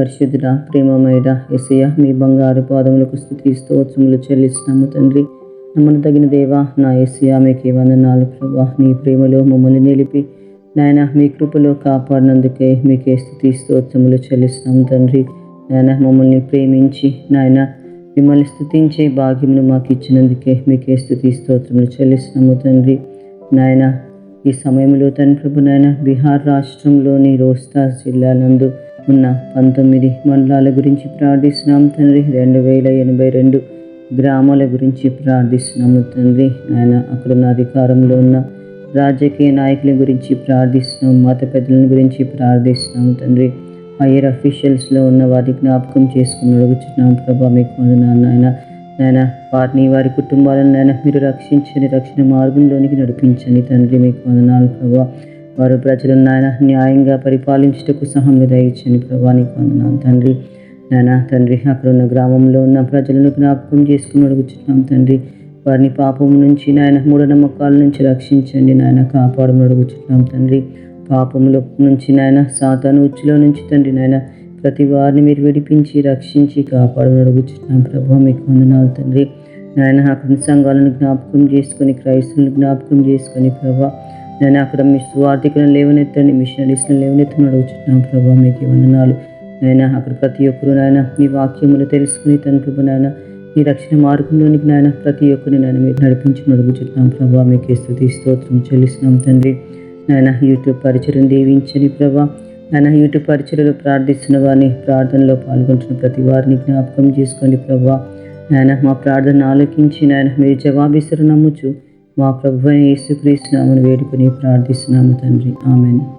పరిశుద్ధుడ ప్రేమమయుడ ఎసయ్య మీ బంగారు పాదములకు స్థుతి స్తోత్రములు చెల్లిస్తున్నాము తండ్రి. నమ్మను తగిన దేవా నా ఎసయ్య మీకు వందనాలు ప్రభా. నీ ప్రేమలో మమ్మల్ని నిలిపి నాయన మీ కృపలో కాపాడినందుకే మీకే స్థుతి స్తోత్రములు చెల్లిస్తున్నాము తండ్రి. నాయన మమ్మల్ని ప్రేమించి నాయన మిమ్మల్ని స్థుతించే భాగ్యమును మాకు ఇచ్చినందుకే మీకే స్థుతి స్తోత్రములు చెల్లిస్తున్నాము తండ్రి. నాయన ఈ సమయంలో తండ్రి ప్రభు నాయన బీహార్ రాష్ట్రంలోని రోస్తాస్ జిల్లా నందు ఉన్న పంతొమ్మిది మండలాల గురించి ప్రార్థిస్తున్నాం తండ్రి. రెండు వేల ఎనభై రెండు గ్రామాల గురించి ప్రార్థిస్తున్నాము తండ్రి. నాయన అక్కడున్న అధికారంలో ఉన్న రాజకీయ నాయకుల గురించి ప్రార్థిస్తున్నాం మత పెద్దల గురించి ప్రార్థిస్తున్నాము తండ్రి. హయ్యర్ అఫీషియల్స్లో ఉన్న వారి జ్ఞాపకం చేసుకుని అడుగుతున్నాం ప్రభా మీకు వందనాలు నాయన. నాయన వారిని వారి కుటుంబాలను నాయన మీరు రక్షించని రక్షణ మార్గంలోనికి నడిపించండి తండ్రి. మీకు వందనాలు ప్రభా. వారు ప్రజలను నాయన న్యాయంగా పరిపాలించుటకు సహములు దయచని ప్రభా నీకు వందనాలు. తండ్రి నాయన తండ్రి అక్కడ ఉన్న గ్రామంలో ఉన్న ప్రజలను జ్ఞాపకం చేసుకుని అడుగుచున్నాం తండ్రి. వారిని పాపం నుంచి నాయన మూఢనమ్మకాల నుంచి రక్షించండి నాయన కాపాడమని అడుగుచున్నాం తండ్రి. పాపముల నుంచి నాయన సాతాను ఉచ్చులో నుంచి తండ్రి నాయన ప్రతి వారిని మీరు విడిపించి రక్షించి కాపాడమని అడుగుచున్నాం ప్రభు మీకు వందనాలు తండ్రి. నాయన అక్కడ సంఘాలను జ్ఞాపకం చేసుకొని క్రైస్తువులను జ్ఞాపకం చేసుకొని ప్రభా నేను అక్కడ మీ స్వార్థికులను లేవనెత్తండి మిషనరీస్లను లేవనెత్తని అడుగుతున్నాం ప్రభా మీకు వందనాలు. నాయన అక్కడ ప్రతి ఒక్కరు నాయన మీ వాక్యములు తెలుసుకుని తన ప్రభు నాయన ఈ రక్షణ మార్గంలోనికి నాయన ప్రతి ఒక్కరిని నాయన మీరు నడిపించి అడుగుతున్నాం ప్రభా మీకు స్థుతి స్తోత్రం చెల్లిస్తున్నాం తండ్రి. నాయన యూట్యూబ్ పరిచయం దీవించని ప్రభా నాయన యూట్యూబ్ పరిచయలో ప్రార్థిస్తున్న వారిని ప్రార్థనలో పాల్గొంటున్న ప్రతి వారిని జ్ఞాపకం చేసుకోండి ప్రభా. నాయన మా ప్రార్థన ఆలోకించి నాయన మీరు జవాబిస్తారు నమ్ముచు మా ప్రభు యేసుక్రీస్తు నామను వేడుకొని ప్రార్థిస్తున్నాము తండ్రి. ఆమెను.